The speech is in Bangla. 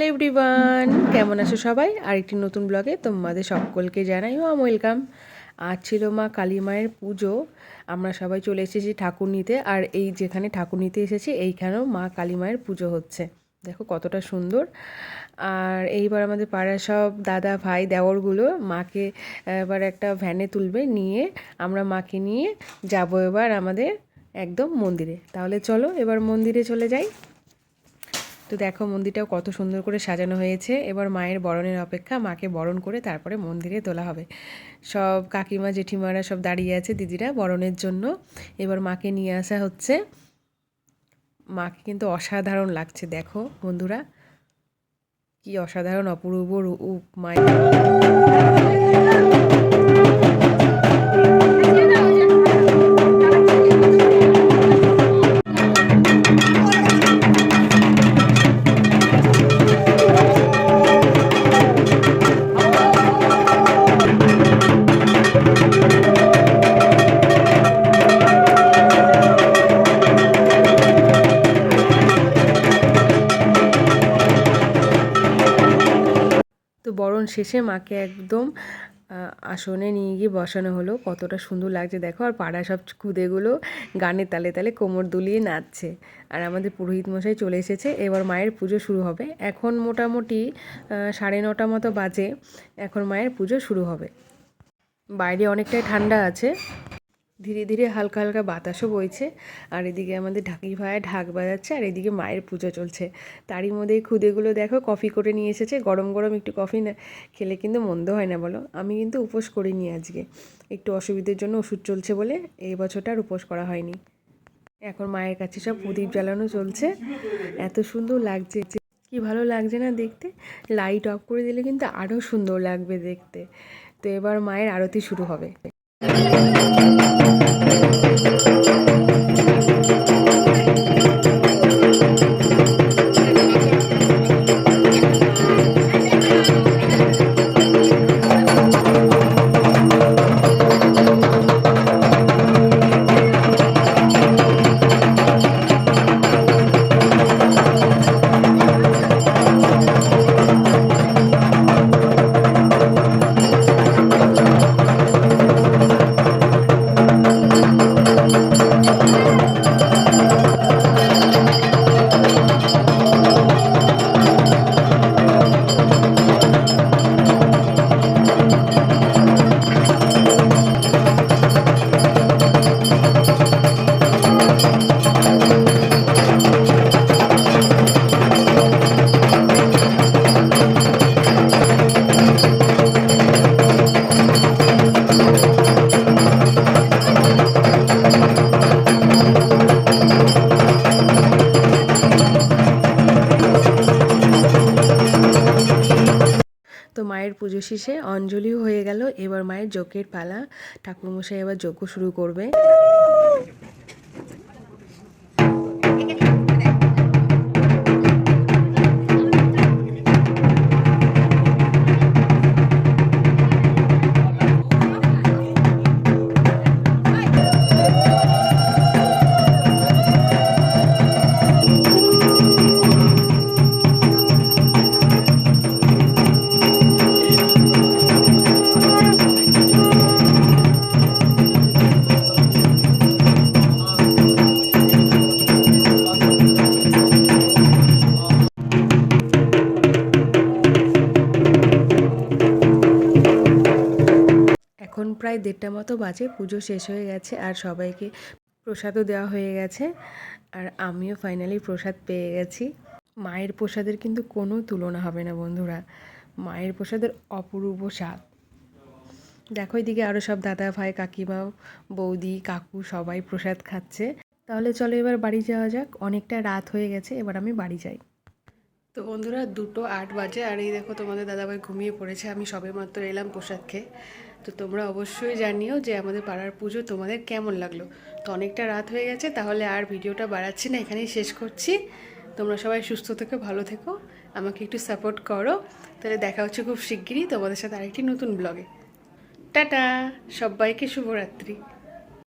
হ্যালো এভরিওয়ান, কেমন আছো সবাই? আরেকটি নতুন ব্লগে তোমাদের সকলকে জানাই ও ওয়েলকাম আজ ছিল মা কালী মায়ের পুজো। আমরা সবাই চলে এসেছি ঠাকুর নিতে আর এই যেখানে ঠাকুর নিতে এসেছি, এইখানেও মা কালী মায়ের পুজো হচ্ছে। দেখো কতটা সুন্দর। আর এইবার আমাদের পাড়ার সব দাদা, ভাই, দেওরগুলো মাকে এবার একটা ভ্যানে তুলবে, নিয়ে আমরা মাকে নিয়ে যাব এবার আমাদের একদম মন্দিরে। তাহলে চলো এবার মন্দিরে চলে যাই। তো দেখো মন্দিরটাও কত সুন্দর করে সাজানো হয়েছে। এবার মায়ের বরণের অপেক্ষা মাকে বরণ করে তারপরে মন্দিরে তোলা হবে। সব কাকিমা, জেঠিমারা সব দাঁড়িয়ে আছে দিদিরা বরণের জন্য। এবার মাকে নিয়ে আসা হচ্ছে। মাকে কিন্তু অসাধারণ লাগছে, দেখো বন্ধুরা। কি অসাধারণ, অপূর্ব রূপ, মায়ের তো বরণ শেষে মাকে একদম আসনে নিয়ে গিয়ে বসানো হলো। কতটা সুন্দর লাগছে। দেখো, আর পাড়া সব খুদেগুলো গানের তালে তালে কোমর দুলিয়ে নাচছে। আর আমাদের পুরোহিত মশাই চলে এসেছে। এবার মায়ের পুজো শুরু হবে। এখন মোটামুটি সাড়ে নটা মতো বাজে। এখন মায়ের পুজো শুরু হবে। বাইরে অনেকটাই ঠান্ডা আছে। ধীরে ধীরে হালকা হালকা বাতাসও বইছে। আর এদিকে আমাদের ঢাকি ভাইয়া ঢাক বাজাচ্ছে আর এদিকে মায়ের পুজো চলছে। তারই মধ্যে খুদেগুলো দেখো কফি করে নিয়ে এসেছে। গরম গরম একটু কফি না খেলে কিন্তু মন্দ হয় না বলো। আমি কিন্তু উপোস করিনি আজকে। একটু অসুবিধার জন্য ওষুধ চলছে বলে এই বছরটা আর উপোস করা হয়নি। এখন মায়ের কাছে সব প্রদীপ জ্বালানো চলছে। এত সুন্দর লাগছে যে কি ভালো লাগছে না দেখতে। লাইট অফ করে দিলে কিন্তু আরও সুন্দর লাগবে দেখতে। তো এবার মায়ের আরতি শুরু হবে। মায়ের পুজো শেষে অঞ্জলিও হয়ে গেল। এবার মায়ের যজ্ঞের পালা। ঠাকুরমশাই এবার যজ্ঞ শুরু করবে। প্রায় দেড়টা মতো বাজে, পুজো শেষ হয়ে গেছে আর সবাইকে প্রসাদও দেওয়া হয়ে গেছে আর আমিও ফাইনালি প্রসাদ পেয়ে গেছি। মায়ের প্রসাদের কিন্তু কোনো তুলনা হবে না বন্ধুরা, মায়ের প্রসাদের অপূর্ব স্বাদ। দেখো এদিকে আরও সব দাদা ভাই, কাকিমা, বৌদি, কাকু সবাই প্রসাদ খাচ্ছে। তাহলে চলো এবার বাড়ি যাওয়া যাক, অনেকটা রাত হয়ে গেছে, এবার আমি বাড়ি যাই। তো বন্ধুরা দুটো আট বাজে আর এই দেখো তোমাদের দাদাভাই ঘুমিয়ে পড়েছে, আমি সবে মাত্র এলাম পোশাক খেয়ে। তো তোমরা অবশ্যই জানিও যে আমাদের পাড়ার পুজো তোমাদের কেমন লাগল। তো অনেকটা রাত হয়ে গেছে, তাহলে আর ভিডিওটা বাড়াচ্ছি না, এখানেই শেষ করছি। তোমরা সবাই সুস্থ থেকো, ভালো থেকো, আমাকে একটু সাপোর্ট করো। তাহলে দেখা হচ্ছে খুব শিগগিরই তোমাদের সাথে আরেকটি নতুন ব্লগে। টাটা, সবাইকে শুভরাত্রি।